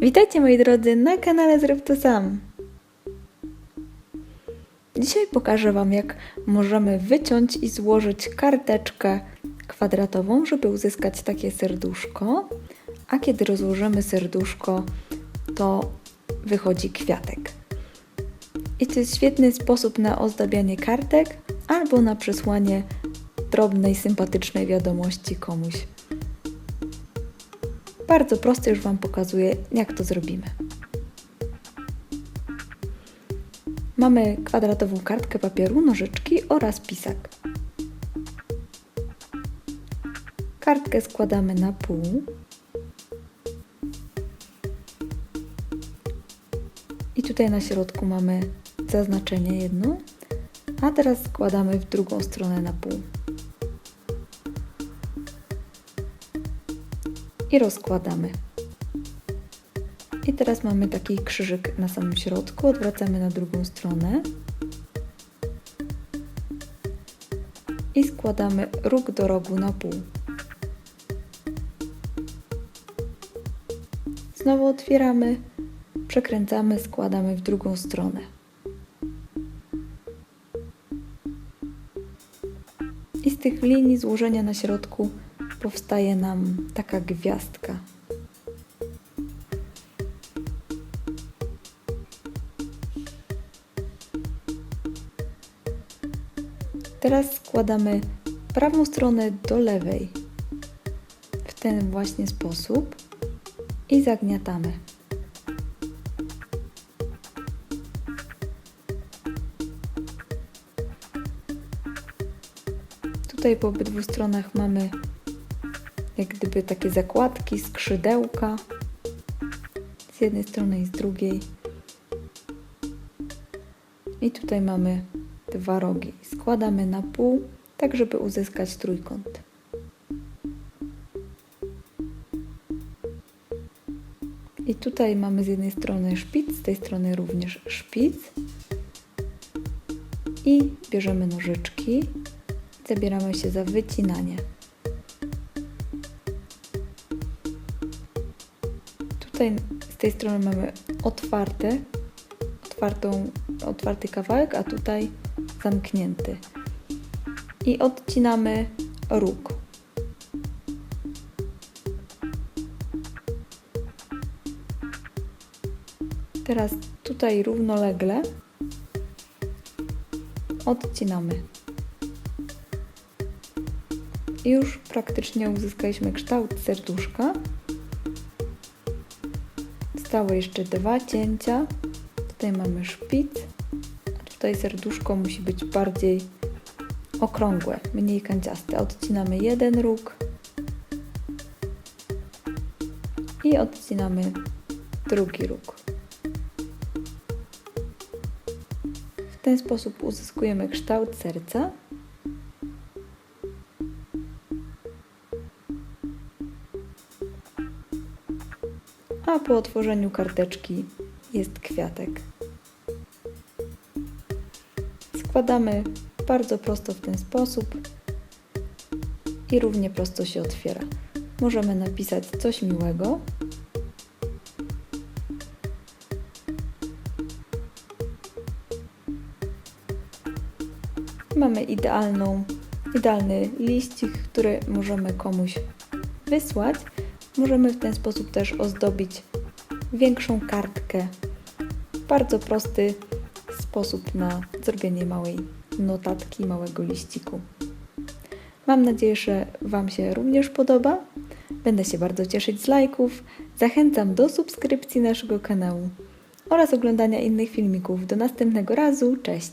Witajcie moi drodzy na kanale Zrób to sam. Dzisiaj pokażę Wam, jak możemy wyciąć i złożyć karteczkę kwadratową, żeby uzyskać takie serduszko. A kiedy rozłożymy serduszko, to wychodzi kwiatek. I to jest świetny sposób na ozdabianie kartek albo na przesłanie drobnej, sympatycznej wiadomości komuś. Bardzo prosto już Wam pokazuję, jak to zrobimy. Mamy kwadratową kartkę papieru, nożyczki oraz pisak. Kartkę składamy na pół. I tutaj na środku mamy zaznaczenie jedno, a teraz składamy w drugą stronę na pół. I rozkładamy. I teraz mamy taki krzyżyk na samym środku, odwracamy na drugą stronę i składamy róg do rogu na pół. Znowu otwieramy, przekręcamy, składamy w drugą stronę. I z tych linii złożenia na środku powstaje nam taka gwiazdka. Teraz składamy prawą stronę do lewej w ten właśnie sposób i zagniatamy. Tutaj po obydwu stronach mamy jak gdyby takie zakładki, skrzydełka z jednej strony i z drugiej. I tutaj mamy dwa rogi. Składamy na pół, tak żeby uzyskać trójkąt. I tutaj mamy z jednej strony szpic, z tej strony również szpic. I bierzemy nożyczki, zabieramy się za wycinanie. Tutaj z tej strony mamy otwarte, otwartą, otwarty kawałek, a tutaj zamknięty. I odcinamy róg. Teraz tutaj równolegle odcinamy. I już praktycznie uzyskaliśmy kształt serduszka. Zostały jeszcze dwa cięcia. Tutaj mamy szpic, tutaj serduszko musi być bardziej okrągłe, mniej kanciaste. Odcinamy jeden róg i odcinamy drugi róg. W ten sposób uzyskujemy kształt serca. A po otworzeniu karteczki jest kwiatek. Składamy bardzo prosto w ten sposób i równie prosto się otwiera. Możemy napisać coś miłego. Mamy idealną, idealny liścik, który możemy komuś wysłać. Możemy w ten sposób też ozdobić większą kartkę. Bardzo prosty sposób na zrobienie małej notatki, małego liściku. Mam nadzieję, że Wam się również podoba. Będę się bardzo cieszyć z lajków. Zachęcam do subskrypcji naszego kanału oraz oglądania innych filmików. Do następnego razu. Cześć!